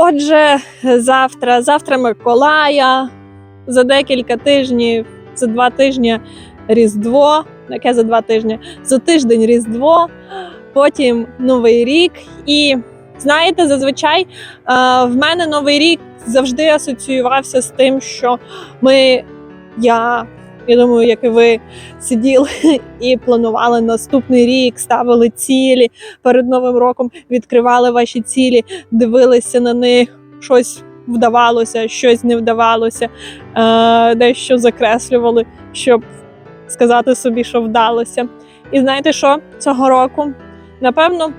Отже, завтра, завтра Миколая, за декілька тижнів, за два тижні Різдво, яке за два тижні, за тиждень Різдво, потім Новий рік. І знаєте, зазвичай е, в мене Новий рік завжди асоціювався з тим, що ми, я, я думаю, як і ви сиділи і планували наступний рік, ставили цілі перед Новим роком, відкривали ваші цілі, дивилися на них, щось вдавалося, щось не вдавалося, е, дещо закреслювали, щоб сказати собі, що вдалося. І знаєте що цього року? Напевно,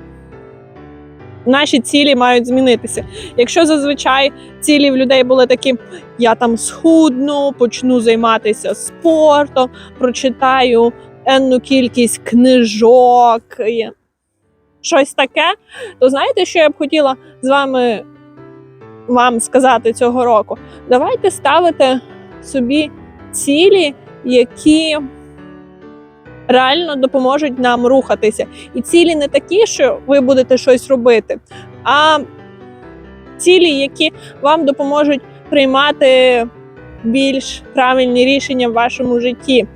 наші цілі мають змінитися. Якщо зазвичай цілі в людей були такі: я там схудну, почну займатися спортом, прочитаю енну кількість книжок, щось таке, то знаєте, що я б хотіла з вами вам сказати цього року? Давайте ставити собі цілі, які реально допоможуть нам рухатися. І цілі не такі, що ви будете щось робити, а цілі, які вам допоможуть приймати більш правильні рішення в вашому житті.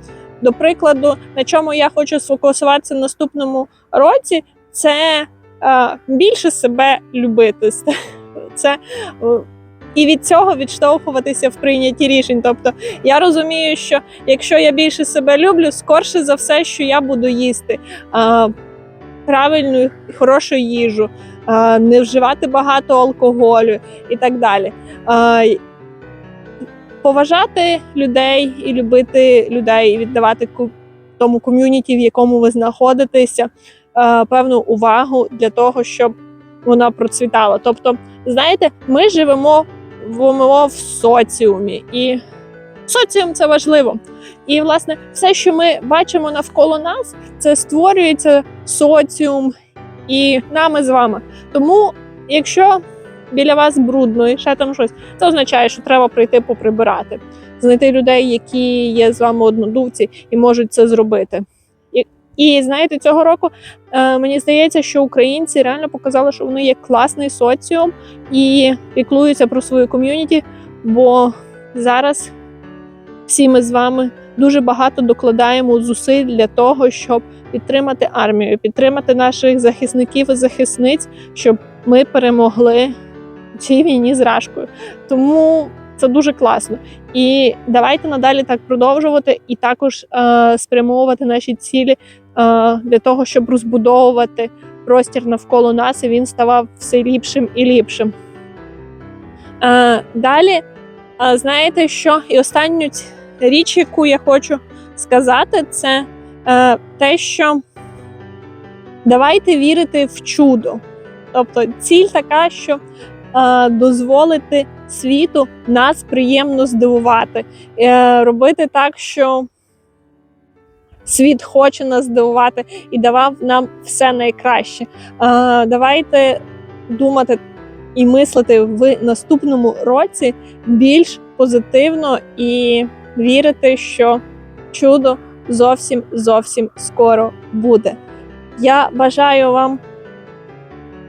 До прикладу, на чому я хочу сфокусуватися в наступному році, це е, більше себе любити. Це е, і від цього відштовхуватися в прийнятті рішень. Тобто я розумію, що якщо я більше себе люблю, скорше за все, що я буду їсти е, правильну і хорошу їжу, е, не вживати багато алкоголю і так далі. Е, поважати людей і любити людей, і віддавати тому ком'юніті, в якому ви знаходитеся, певну увагу для того, щоб вона процвітала. Тобто, знаєте, ми живемо в, соціумі, і соціум це важливо. І, власне, все, що ми бачимо навколо нас, це створюється соціум і нами з вами. Тому, якщо біля вас брудно і ще там щось, це означає, що треба прийти поприбирати, знайти людей, які є з вами однодумці і можуть це зробити. І, знаєте, цього року е, мені здається, що українці реально показали, що вони є класний соціум і піклуються про свою ком'юніті, бо зараз всі ми з вами дуже багато докладаємо зусиль для того, щоб підтримати армію, підтримати наших захисників і захисниць, щоб ми перемогли в цій війні з рашкою. Тому це дуже класно. І давайте надалі так продовжувати і також е, спрямовувати наші цілі для того, щоб розбудовувати простір навколо нас, і він ставав все ліпшим і ліпшим. Е, далі, е, знаєте що? І останню річ, яку я хочу сказати, це е, те, що давайте вірити в чудо. Тобто ціль така, що е, дозволити світу нас приємно здивувати, е, робити так, що світ хоче нас здивувати і давав нам все найкраще. А, давайте думати і мислити в наступному році більш позитивно і вірити, що чудо зовсім зовсім скоро буде. Я бажаю вам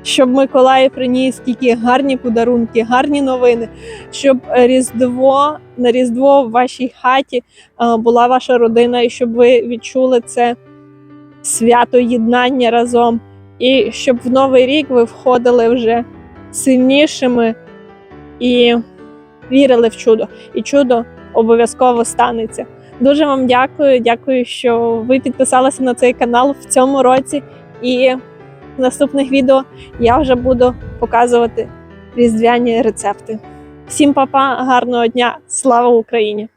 щоб Миколай приніс тільки гарні подарунки, гарні новини, щоб Різдво на Різдво в вашій хаті е, була ваша родина, і щоб ви відчули це свято єднання разом, і щоб в новий рік ви входили вже сильнішими і вірили в чудо. І чудо обов'язково станеться. Дуже вам дякую. Дякую, що ви підписалися на цей канал в цьому році. І в наступних відео я вже буду показувати різдвяні рецепти. Всім папа, гарного дня! Слава Україні!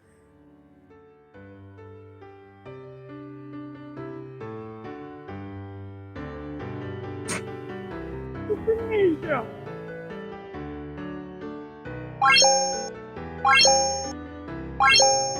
Thank.